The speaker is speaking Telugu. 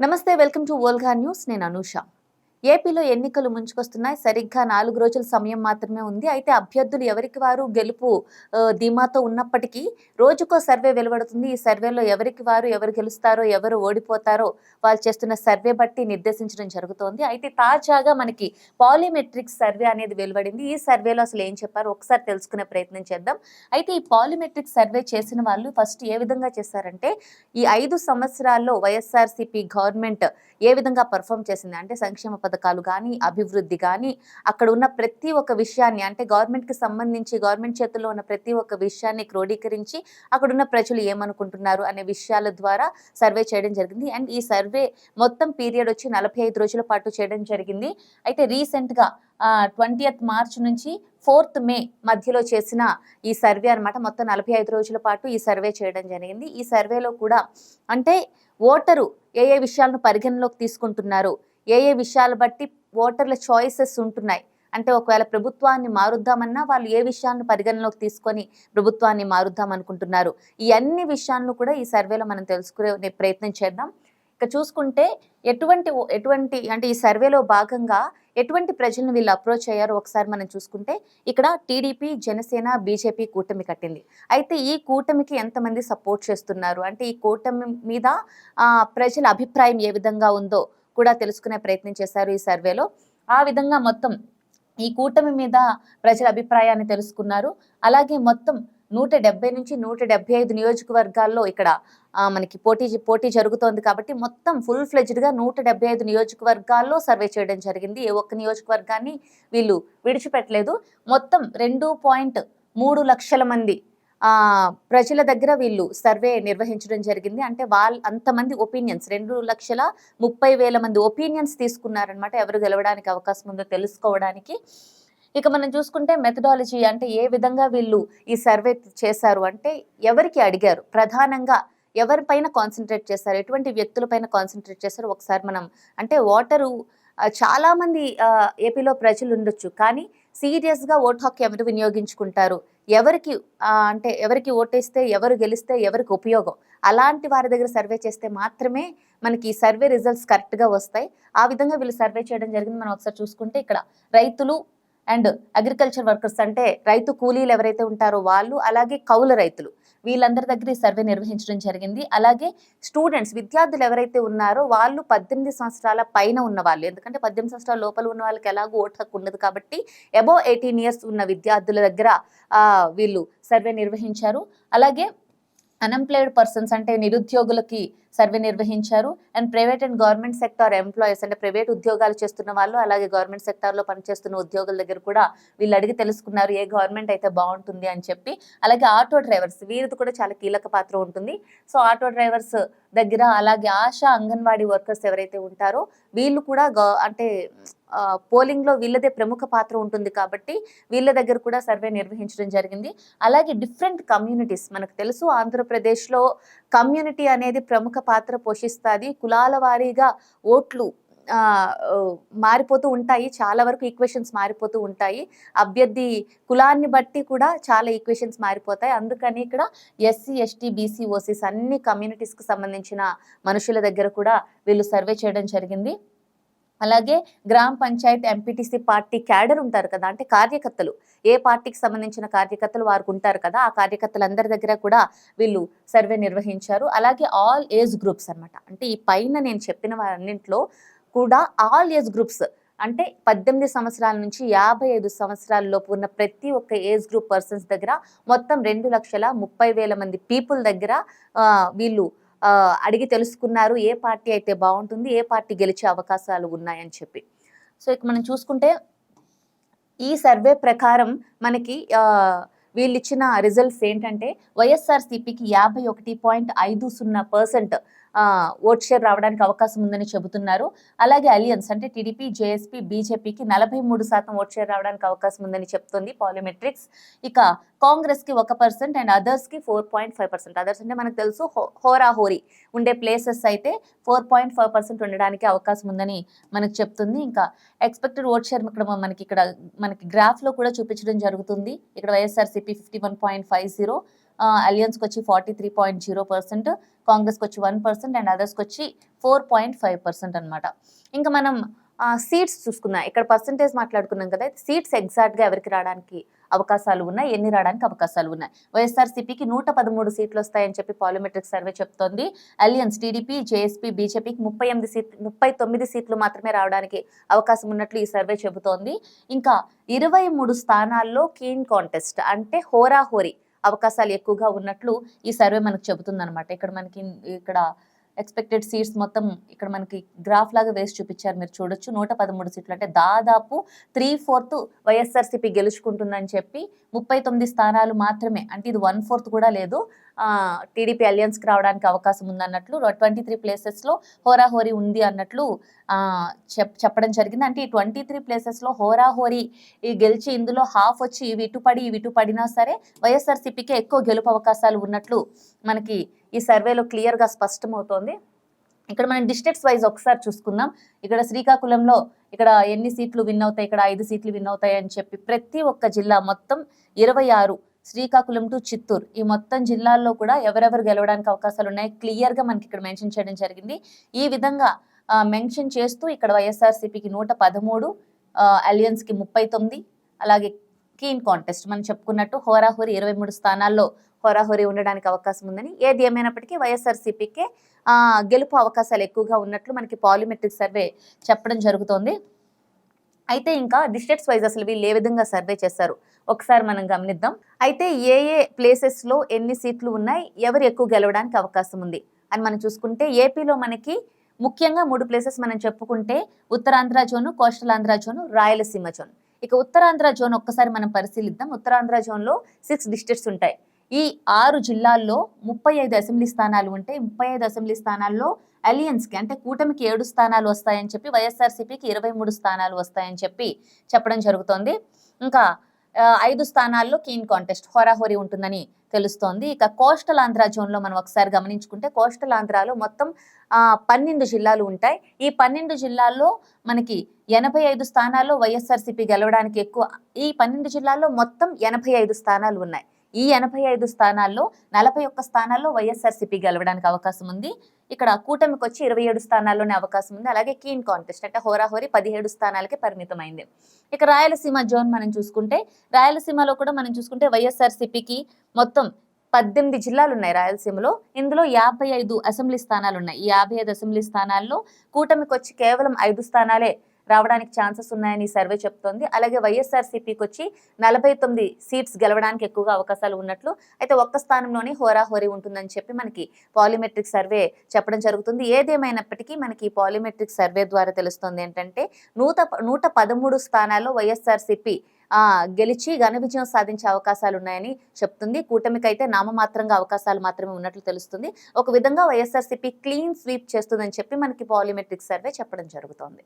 నమస్తే వెల్కమ్ టు వోల్గా న్యూస్. నేను అనూష. ఏపీలో ఎన్నికలు ముంచుకొస్తున్నాయి. సరిగ్గా నాలుగు రోజుల సమయం మాత్రమే ఉంది. అయితే అభ్యర్థులు ఎవరికి వారు? గెలుపు ధీమాతో ఉన్నప్పటికీ రోజుకో సర్వే వెలువడుతుంది. ఈ సర్వేలో ఎవరికి వారు ఎవరు గెలుస్తారో ఎవరు ఓడిపోతారో వాళ్ళు చేస్తున్న సర్వే బట్టి నిర్దేశించడం జరుగుతోంది. అయితే తాజాగా మనకి పాలిమెట్రిక్ సర్వే అనేది వెలువడింది. ఈ సర్వేలో అసలు ఏం చెప్పారు ఒకసారి తెలుసుకునే ప్రయత్నం చేద్దాం. అయితే ఈ పాలిమెట్రిక్ సర్వే చేసిన వాళ్ళు ఫస్ట్ ఏ విధంగా చేశారంటే ఈ ఐదు సంవత్సరాల్లో వైఎస్ఆర్సీపీ గవర్నమెంట్ ఏ విధంగా పర్ఫామ్ చేసింది? అంటే సంక్షేమ పథకాలు కానీ అభివృద్ధి కానీ అక్కడ ఉన్న ప్రతి ఒక్క విషయాన్ని అంటే గవర్నమెంట్కి సంబంధించి గవర్నమెంట్ చేతుల్లో ఉన్న ప్రతి ఒక్క విషయాన్ని క్రోడీకరించి అక్కడున్న ప్రజలు ఏమనుకుంటున్నారు అనే విషయాల ద్వారా సర్వే చేయడం జరిగింది. అండ్ ఈ సర్వే మొత్తం పీరియడ్ వచ్చి నలభై ఐదు రోజుల పాటు చేయడం జరిగింది. అయితే రీసెంట్గా ట్వంటీయత్ మార్చ్ నుంచి ఫోర్త్ మే మధ్యలో చేసిన ఈ సర్వే అన్నమాట. మొత్తం నలభై ఐదు రోజుల పాటు ఈ సర్వే చేయడం జరిగింది. ఈ సర్వేలో కూడా అంటే ఓటరు ఏ ఏ విషయాలను పరిగణలోకి తీసుకుంటున్నారు? ఏ ఏ విషయాలు బట్టి ఓటర్ల చాయిసెస్ ఉంటున్నాయి. అంటే ఒకవేళ ప్రభుత్వాన్ని మారుద్దామన్నా వాళ్ళు ఏ విషయాన్ని పరిగణలోకి తీసుకొని ప్రభుత్వాన్ని మారుద్దాం అనుకుంటున్నారు. ఈ అన్ని విషయాలను కూడా ఈ సర్వేలో మనం తెలుసుకునే ప్రయత్నం చేద్దాం. ఇక చూసుకుంటే ఎటువంటి ఎటువంటి అంటే ఈ సర్వేలో భాగంగా ఎటువంటి ప్రజలను వీళ్ళు అప్రోచ్ అయ్యారో ఒకసారి మనం చూసుకుంటే ఇక్కడ టీడీపీ జనసేన బీజేపీ కూటమి కట్టింది. అయితే ఈ కూటమికి ఎంతమంది సపోర్ట్ చేస్తున్నారు? అంటే ఈ కూటమి మీద ప్రజల అభిప్రాయం ఏ విధంగా ఉందో కూడా తెలుసుకునే ప్రయత్నం చేశారు ఈ సర్వేలో. ఆ విధంగా మొత్తం ఈ కూటమి మీద ప్రజల అభిప్రాయాన్ని తెలుసుకున్నారు. అలాగే మొత్తం నూట డెబ్బై నుంచి నూట డెబ్బై ఐదు నియోజకవర్గాల్లో ఇక్కడ మనకి పోటీ పోటీ జరుగుతోంది కాబట్టి మొత్తం ఫుల్ ఫ్లెజ్డ్గా నూట డెబ్బై ఐదు నియోజకవర్గాల్లో సర్వే చేయడం జరిగింది. ఏ ఒక్క నియోజకవర్గాన్ని వీళ్ళు విడిచిపెట్టలేదు. మొత్తం రెండు పాయింట్ మూడు లక్షల మంది ప్రజల దగ్గర వీళ్ళు సర్వే నిర్వహించడం జరిగింది. అంటే వాళ్ళ అంతమంది ఒపీనియన్స్ రెండు లక్షల ముప్పై వేల మంది ఒపీనియన్స్ తీసుకున్నారనమాట ఎవరు గెలవడానికి అవకాశం ఉందో తెలుసుకోవడానికి. ఇక మనం చూసుకుంటే మెథడాలజీ అంటే ఏ విధంగా వీళ్ళు ఈ సర్వే చేశారు అంటే ఎవరికి అడిగారు? ప్రధానంగా ఎవరిపైన కాన్సన్ట్రేట్ చేశారు? ఎటువంటి వ్యక్తులపైన కాన్సన్ట్రేట్ చేశారు? ఒకసారి మనం అంటే ఓటరు చాలామంది చాలా మంది ఏపీలో ప్రజలు ఉండొచ్చు. కానీ సీరియస్గా ఓట్ హక్కు ఎవరు వినియోగించుకుంటారు? ఎవరికి అంటే ఎవరికి ఓటేస్తే ఎవరు గెలిస్తే ఎవరికి ఉపయోగం? అలాంటి వారి దగ్గర సర్వే చేస్తే మాత్రమే మనకి ఈ సర్వే రిజల్ట్స్ కరెక్ట్గా వస్తాయి. ఆ విధంగా వీళ్ళు సర్వే చేయడం జరిగింది. మనం ఒకసారి చూసుకుంటే ఇక్కడ రైతులు అండ్ అగ్రికల్చర్ వర్కర్స్ అంటే రైతు కూలీలు ఎవరైతే ఉంటారో వాళ్ళు అలాగే కౌలు రైతులు. వీళ్ళందరి దగ్గర ఈ సర్వే నిర్వహించడం జరిగింది. అలాగే స్టూడెంట్స్ విద్యార్థులు ఎవరైతే ఉన్నారో వాళ్ళు పద్దెనిమిది సంవత్సరాల పైన ఉన్న వాళ్ళు ఎందుకంటే పద్దెనిమిది సంవత్సరాల లోపల ఉన్న వాళ్ళకి ఎలాగో ఓటు హక్కు ఉండదు కాబట్టి అబౌవ్ ఎయిటీన్ ఇయర్స్ ఉన్న విద్యార్థుల దగ్గర వీళ్ళు సర్వే నిర్వహించారు. అలాగే అన్ఎంప్లాయిడ్ పర్సన్స్ అంటే నిరుద్యోగులకి సర్వే నిర్వహించారు. And private and government sector employees అంటే ప్రైవేట్ ఉద్యోగాలు చేస్తున్న వాళ్ళు అలాగే గవర్నమెంట్ సెక్టార్లో పనిచేస్తున్న ఉద్యోగుల దగ్గర కూడా వీళ్ళు అడిగి తెలుసుకున్నారు ఏ గవర్నమెంట్ అయితే బాగుంటుంది అని చెప్పి. అలాగే ఆటో డ్రైవర్స్ వీరిది కూడా చాలా కీలక పాత్ర ఉంటుంది. సో ఆటో డ్రైవర్స్ దగ్గర అలాగే ఆశా అంగన్వాడీ వర్కర్స్ ఎవరైతే ఉంటారో వీళ్ళు కూడా అంటే పోలింగ్లో వీళ్ళదే ప్రముఖ పాత్ర ఉంటుంది కాబట్టి వీళ్ళ దగ్గర కూడా సర్వే నిర్వహించడం జరిగింది. అలాగే డిఫరెంట్ కమ్యూనిటీస్ మనకు తెలుసు ఆంధ్రప్రదేశ్లో కమ్యూనిటీ అనేది ప్రముఖ పాత్ర పోషిస్తుంది. కులాల వారీగా ఓట్లు మారిపోతూ ఉంటాయి. చాలా వరకు ఈక్వేషన్స్ మారిపోతూ ఉంటాయి. అభ్యర్థి కులాన్ని బట్టి కూడా చాలా ఈక్వేషన్స్ మారిపోతాయి. అందుకని ఇక్కడ ఎస్సీ ఎస్టీ బీసీ ఓసీస్ అన్ని కమ్యూనిటీస్కి సంబంధించిన మనుషుల దగ్గర కూడా వీళ్ళు సర్వే చేయడం జరిగింది. అలాగే గ్రామ పంచాయత్ ఎంపీటీసీ పార్టీ క్యాడర్ ఉంటారు కదా అంటే కార్యకర్తలు. ఏ పార్టీకి సంబంధించిన కార్యకర్తలు వారికి ఉంటారు కదా ఆ కార్యకర్తలందరి దగ్గర కూడా వీళ్ళు సర్వే నిర్వహించారు. అలాగే ఆల్ ఏజ్ గ్రూప్స్ అన్నమాట. అంటే ఈ పైన నేను చెప్పిన వారన్నింటిలో కూడా ఆల్ ఏజ్ గ్రూప్స్ అంటే పద్దెనిమిది సంవత్సరాల నుంచి యాభై ఐదు సంవత్సరాల లోపు ఉన్న ప్రతి ఒక్క ఏజ్ గ్రూప్ పర్సన్స్ దగ్గర మొత్తం రెండు లక్షల ముప్పై వేల మంది పీపుల్ దగ్గర వీళ్ళు అడిగి తెలుసుకున్నారు ఏ పార్టీ అయితే బాగుంటుంది ఏ పార్టీ గెలిచే అవకాశాలు ఉన్నాయని చెప్పి. సో ఇక మనం చూసుకుంటే ఈ సర్వే ప్రకారం మనకి వీళ్ళిచ్చిన రిజల్ట్స్ ఏంటంటే వైఎస్ఆర్సీపీకి యాభై ఒకటి పాయింట్ ఐదు సున్నా పర్సెంట్ ఓట్ షేర్ రావడానికి అవకాశం ఉందని చెబుతున్నారు. అలాగే అలియన్స్ అంటే టీడీపీ జేఎస్పీ బీజేపీకి నలభై మూడు శాతం ఓట్ షేర్ రావడానికి అవకాశం ఉందని చెప్తుంది పాలిమెట్రిక్స్. ఇక కాంగ్రెస్కి ఒక percent and అదర్స్కి four point five percent. Others అంటే మనకు తెలుసు హో- హోరాహోరీ ఉండే ప్లేసెస్ అయితే ఫోర్ పాయింట్ ఫైవ్ పర్సెంట్ ఉండడానికి అవకాశం ఉందని మనకు చెప్తుంది. ఇంకా ఎక్స్పెక్టెడ్ ఓట్ షేర్ ఇక్కడ మనకి ఇక్కడ మనకి గ్రాఫ్లో కూడా చూపించడం జరుగుతుంది. ఇక్కడ YSRCP fifty one point five zero. అలియన్స్కి వచ్చి forty three point zero percent కాంగ్రెస్కి వచ్చి వన్ పర్సెంట్ అండ్ అదర్స్కి వచ్చి ఫోర్ పాయింట్ ఫైవ్ పర్సెంట్ అనమాట ఇంకా మనం సీట్స్ చూసుకున్నాం ఇక్కడ పర్సంటేజ్ మాట్లాడుకున్నాం కదా సీట్స్ ఎగ్జాక్ట్గా ఎవరికి రావడానికి అవకాశాలు ఉన్నాయి? ఎన్ని రావడానికి అవకాశాలు ఉన్నాయి? వైఎస్ఆర్సీపీకి నూట పదమూడు సీట్లు వస్తాయని చెప్పి పాలిమెట్రిక్ సర్వే చెప్తోంది. అలియన్స్ టీడీపీ జేఎస్పీ బీజేపీకి ముప్పై ఎనిమిది సీట్ ముప్పై తొమ్మిది సీట్లు మాత్రమే రావడానికి అవకాశం ఉన్నట్లు ఈ సర్వే చెబుతోంది. ఇంకా ఇరవై మూడు స్థానాల్లో కీన్ కాంటెస్ట్ అంటే హోరాహోరీ అవకాశాలు ఎక్కువగా ఉన్నట్లు ఈ సర్వే మనకు చెబుతుందనమాట ఇక్కడ మనకి ఇక్కడ ఎక్స్పెక్టెడ్ సీట్స్ మొత్తం ఇక్కడ మనకి గ్రాఫ్ లాగా వేసి చూపించారు మీరు చూడొచ్చు. నూట పదమూడు సీట్లు అంటే దాదాపు త్రీ ఫోర్త్ వైఎస్ఆర్సీపీ గెలుచుకుంటుందని చెప్పి ముప్పై తొమ్మిది స్థానాలు మాత్రమే. అంటే ఇది వన్ ఫోర్త్ కూడా లేదు. టీడీపీ అలయన్స్కి రావడానికి అవకాశం ఉందన్నట్లు ట్వంటీ త్రీ ప్లేసెస్లో హోరాహోరీ ఉంది అన్నట్లు చెప్ చెప్పడం జరిగింది. అంటే ఈ ట్వంటీ త్రీ ప్లేసెస్లో హోరాహోరీ ఈ గెలిచి ఇందులో హాఫ్ వచ్చి ఇవి విటుపడినా ఇవి ఇటు సరే వైఎస్ఆర్సీపీకి ఎక్కువ గెలుపు అవకాశాలు ఉన్నట్లు మనకి ఈ సర్వేలో క్లియర్గా స్పష్టమవుతోంది. ఇక్కడ మనం డిస్ట్రిక్ట్స్ వైజ్ ఒకసారి చూసుకుందాం. ఇక్కడ శ్రీకాకుళంలో ఇక్కడ ఎన్ని సీట్లు విన్ అవుతాయి ఇక్కడ ఐదు సీట్లు విన్ అవుతాయి అని చెప్పి ప్రతి ఒక్క జిల్లా మొత్తం ఇరవై ఆరు శ్రీకాకుళం టు చిత్తూరు. ఈ మొత్తం జిల్లాల్లో కూడా ఎవరెవరు గెలవడానికి అవకాశాలు ఉన్నాయి? క్లియర్గా మనకి ఇక్కడ మెన్షన్ చేయడం జరిగింది. ఈ విధంగా మెన్షన్ చేస్తూ ఇక్కడ వైఎస్ఆర్సీపీకి నూట పదమూడు అలియన్స్కి ముప్పై తొమ్మిది అలాగే కీన్ కాంటెస్ట్ మనం చెప్పుకున్నట్టు హోరాహోరి ఇరవై మూడు స్థానాల్లో హోరాహోరీ ఉండడానికి అవకాశం ఉందని. ఏది ఏమైనప్పటికీ వైఎస్ఆర్సీపీకే గెలుపు అవకాశాలు ఎక్కువగా ఉన్నట్లు మనకి పాలిమెట్రిక్ సర్వే చెప్పడం జరుగుతోంది. అయితే ఇంకా డిస్ట్రిక్ట్స్ వైజ్ అసలు వీళ్ళు ఏ విధంగా సర్వే చేస్తారు? ఒకసారి మనం గమనిద్దాం. అయితే ఏ ఏ ప్లేసెస్లో ఎన్ని సీట్లు ఉన్నాయి? ఎవరు ఎక్కువ గెలవడానికి అవకాశం ఉంది? అని మనం చూసుకుంటే ఏపీలో మనకి ముఖ్యంగా మూడు ప్లేసెస్ మనం చెప్పుకుంటే Uttarandhra zone coastal Andhra zone Rayalaseema zone. ఇక ఉత్తరాంధ్ర జోన్ ఒక్కసారి మనం పరిశీలిద్దాం. ఉత్తరాంధ్ర జోన్లో సిక్స్ డిస్ట్రిక్ట్స్ ఉంటాయి. ఈ ఆరు జిల్లాల్లో ముప్పై ఐదు అసెంబ్లీ స్థానాలు ఉంటే ముప్పై ఐదు అసెంబ్లీ స్థానాల్లో అలియన్స్కి అంటే కూటమికి ఏడు స్థానాలు వస్తాయని చెప్పి వైఎస్ఆర్సీపీకి ఇరవై మూడు స్థానాలు వస్తాయని చెప్పి చెప్పడం జరుగుతోంది. ఇంకా ఐదు స్థానాల్లో కీన్ కాంటెస్ట్ హోరాహోరీ ఉంటుందని తెలుస్తోంది. ఇక కోస్టల్ ఆంధ్ర జోన్లో మనం ఒకసారి గమనించుకుంటే కోస్టల్ ఆంధ్రాలో మొత్తం పన్నెండు జిల్లాలు ఉంటాయి. ఈ పన్నెండు జిల్లాల్లో మనకి ఎనభై ఐదు స్థానాల్లో వైఎస్ఆర్సీపీ గెలవడానికి ఎక్కువ ఈ పన్నెండు జిల్లాల్లో మొత్తం ఎనభై ఐదు స్థానాలు ఉన్నాయి. ఈ ఎనభై ఐదు స్థానాల్లో నలభై ఒక్క స్థానాల్లో వైఎస్ఆర్సీపీ గెలవడానికి అవకాశం ఉంది. ఇక్కడ కూటమికి వచ్చి ఇరవై ఏడు స్థానాల్లోనే అవకాశం ఉంది. అలాగే కీన్ కాంటెస్ట్ అంటే హోరాహోరీ పదిహేడు స్థానాలకే పరిమితమైంది. ఇక రాయలసీమ జోన్ మనం చూసుకుంటే రాయలసీమలో కూడా మనం చూసుకుంటే వైఎస్ఆర్సీపీకి మొత్తం పద్దెనిమిది జిల్లాలు ఉన్నాయి రాయలసీమలో. ఇందులో యాభై ఐదు అసెంబ్లీ స్థానాలు ఉన్నాయి ఈ యాభై ఐదు అసెంబ్లీ స్థానాల్లో కూటమికి వచ్చి కేవలం ఐదు స్థానాలే రావడానికి ఛాన్సెస్ ఉన్నాయని సర్వే చెప్తోంది. అలాగే వైఎస్ఆర్సీపీకి వచ్చి నలభై తొమ్మిది సీట్స్ గెలవడానికి ఎక్కువగా అవకాశాలు ఉన్నట్లు అయితే ఒక్క స్థానంలోనే హోరాహోరీ ఉంటుందని చెప్పి మనకి పాలిమెట్రిక్ సర్వే చెప్పడం జరుగుతుంది. ఏదేమైనప్పటికీ మనకి పాలిమెట్రిక్ సర్వే ద్వారా తెలుస్తుంది ఏంటంటే నూట నూట పదమూడు స్థానాల్లో వైఎస్ఆర్సీపీ గెలిచి ఘన విజయం సాధించే అవకాశాలు ఉన్నాయని చెప్తుంది. కూటమికి అయితే నామమాత్రంగా అవకాశాలు మాత్రమే ఉన్నట్లు తెలుస్తుంది. ఒక విధంగా వైఎస్ఆర్సీపీ క్లీన్ స్వీప్ చేస్తుందని చెప్పి మనకి పాలిమెట్రిక్ సర్వే చెప్పడం జరుగుతోంది.